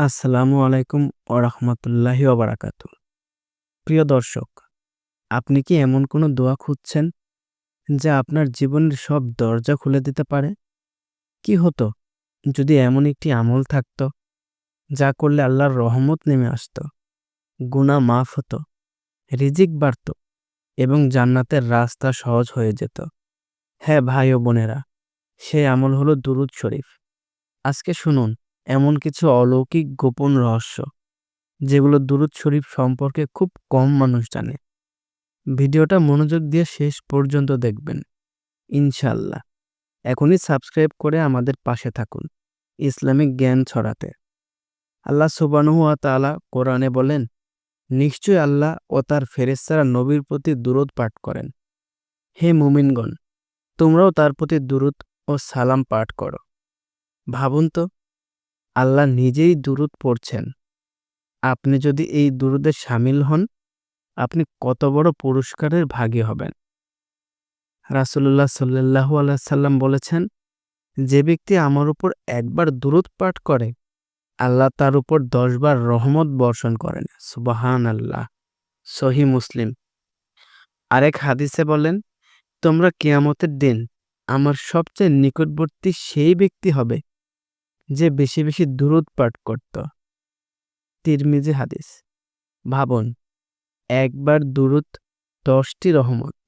আসসালামু আলাইকুম ওরহমতুল্লাহি ওবারাকাতু প্রিয় দর্শক, আপনি কি এমন কোনো দোয়া খুঁজছেন যা আপনার জীবনের সব দরজা খুলে দিতে পারে? কি হতো যদি এমন একটি আমল থাকত যা করলে আল্লাহর রহমত নেমে আসত গুণা মাফ হতো, রিজিক বাড়ত এবং জান্নাতের রাস্তা সহজ হয়ে যেত? হ্যাঁ ভাই ও বোনেরা সে আমল হলো দুরুদ শরীফ। আজকে শুনুন এমন কিছু অলৌকিক গোপন রহস্য, যেগুলো দুরুদ শরীফ সম্পর্কে খুব কম মানুষ জানে। ভিডিওটা মনোযোগ দিয়ে শেষ পর্যন্ত দেখবেন ইনশাল্লাহ এখনই সাবস্ক্রাইব করে আমাদের পাশে থাকুন, ইসলামিক জ্ঞান ছড়াতে। আল্লাহ সুবানুয়া তালা কোরআনে বলেন নিশ্চয় আল্লাহ ও তার ফেরেস্তারা নবীর প্রতি দূরত পাঠ করেন। হে মুমিনগণ, তোমরাও তার প্রতি দূরত ও সালাম পাঠ করো। ভাবুন তো আল্লাহ নিজেই দুরুদ পড়ছেন। আপনি যদি এই দুরুদে সামিল হন, আপনি কত বড় পুরস্কারের ভাগী হবেন। রাসুল্লাহ সাল্লাহু আলাইসাল্লাম বলেছেন, যে ব্যক্তি আমার উপর একবার দুরুদ পাঠ করে, আল্লাহ তার উপর দশবার রহমত বর্ষণ করেন। সুবাহান আল্লাহ সহি মুসলিম। আরেক হাদিসে বলেন, তোমরা কিয়ামতের দিন আমার সবচেয়ে নিকটবর্তী সেই ব্যক্তি হবে যে বেশি বেশি দুরুদ পাঠ করত। তিরমিজি হাদিস। ভাবুন, একবার দুরুদ দশটি রহমত,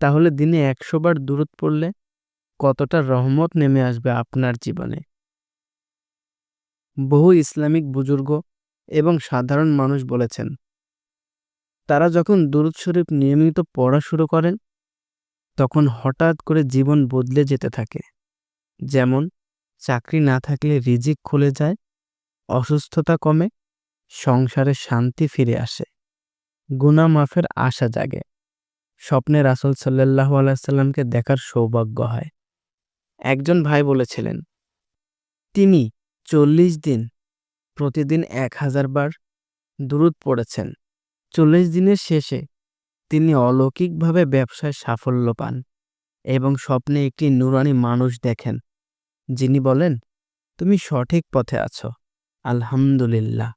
তাহলে দিনে একশো বার দূরত পড়লে কতটা রহমত নেমে আসবে আপনার জীবনে? বহু ইসলামিক বুজুর্গ এবং সাধারণ মানুষ বলেছেন, তারা যখন দুরুদ শরীফ নিয়মিত পড়া শুরু করেন, তখন হঠাৎ করে জীবন বদলে যেতে থাকে। যেমন চাকরি না থাকলে রিজিক খুলে যায়, অসুস্থতা কমে, সংসারে শান্তি ফিরে আসে। গুনা মাফের আশা জাগে। স্বপ্নে রাসুল সাল্লাহ আলাইসাল্লামকে দেখার সৌভাগ্য হয়। একজন ভাই বলেছিলেন, তিনি চল্লিশ দিন প্রতিদিন এক হাজার বার দূরত পড়েছেন। চল্লিশ দিনের শেষে তিনি অলৌকিকভাবে ব্যবসায় সাফল্য পান এবং স্বপ্নে একটি নুরানি মানুষ দেখেন। যিনি বলেন, তুমি সঠিক পথে আছো। আলহামদুলিল্লাহ।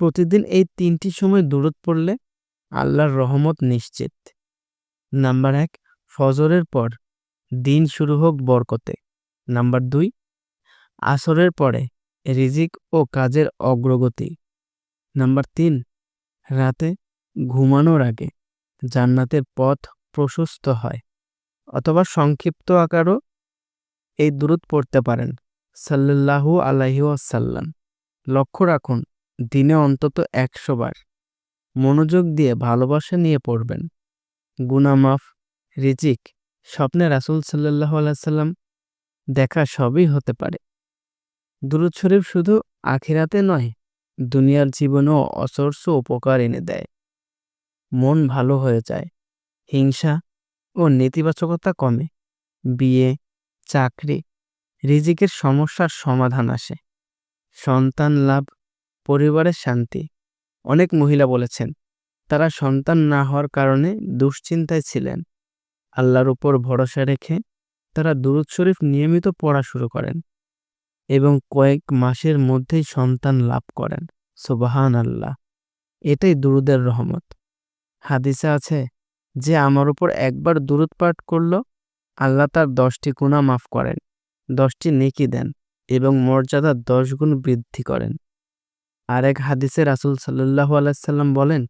প্রতিদিন এই তিনটি সময় দূরত পড়লে আল্লাহর রহমত নিশ্চিত। নাম্বার এক, ফজরের পর দিন শুরু হোক বরকতে। নাম্বার দুই, আসরের পরে রিজিক ও কাজের অগ্রগতি। নাম্বার তিন, রাতে ঘুমানোর আগে জান্নাতের পথ প্রশস্ত হয় অথবা সংক্ষিপ্ত আকারও এই দূরত পড়তে পারেন। সাল্লাহু আসাল্লাম লক্ষ্য রাখুন, দিনে অন্তত একশো বার মনোযোগ দিয়ে ভালোবাসা নিয়ে পড়বেন। গুনামাফ রিজিক, স্বপ্নে রাসুল সাল্লাহ আলাইসাল্লাম দেখা সবই হতে পারে। দুরুদ শরীফ শুধু আখিরাতে নয়, দুনিয়ার জীবনেও অসর্স উপকার এনে দেয়। মন ভালো হয়ে যায়, হিংসা ও নেতিবাচকতা কমে। বিয়ে চাকরি, রিজিকের সমস্যার সমাধান আসে। সন্তান লাভ পরিবারের শান্তি। অনেক মহিলা বলেছেন, তারা সন্তান না হওয়ার কারণে দুশ্চিন্তায় ছিলেন। আল্লাহর উপর ভরসা রেখে তারা দুরুদ শরীফ নিয়মিত পড়া শুরু করেন এবং কয়েক মাসের মধ্যেই সন্তান লাভ করেন। সুবাহান আল্লাহ এটাই দুরুদের রহমত। হাদিসে আছে যে, আমার উপর একবার দুরুদ পাঠ করল আল্লাহ তার দশটি গুণা মাফ করেন, দশটি নেকি দেন এবং মর্যাদা দশ গুণ বৃদ্ধি করেন। আর এক হাদিসে রাসুল সাল্লাহ আলাইসাল্লাম বলেন,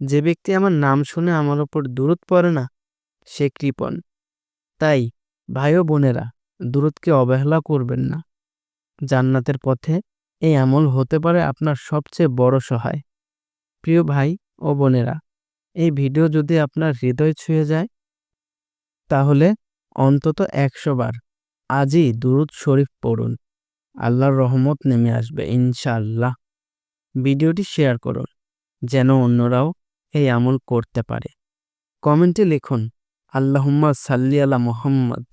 যে ব্যক্তি আমার নাম শুনে আমার ওপর দূরত পড়ে না, সে কৃপণ। তাই ভাই ও বোনেরা দূরতকে অবহেলা করবেন না। জান্নাতের পথে এই আমল হতে পারে আপনার সবচেয়ে বড় সহায়। প্রিয় ভাই ও বোনেরা, এই ভিডিও যদি আপনার হৃদয় ছুঁয়ে যায়, তাহলে অন্তত একশো বার। আজই দুরুদ শরীফ পড়ুন। আল্লাহর রহমত নেমে আসবে, ইনশাআল্লাহ। ভিডিওটি শেয়ার করুন, যেন অন্যরাও এই আমল করতে পারে। কমেন্টে লিখুন আল্লাহম্মদ সাল্লি আলা মোহাম্মদ।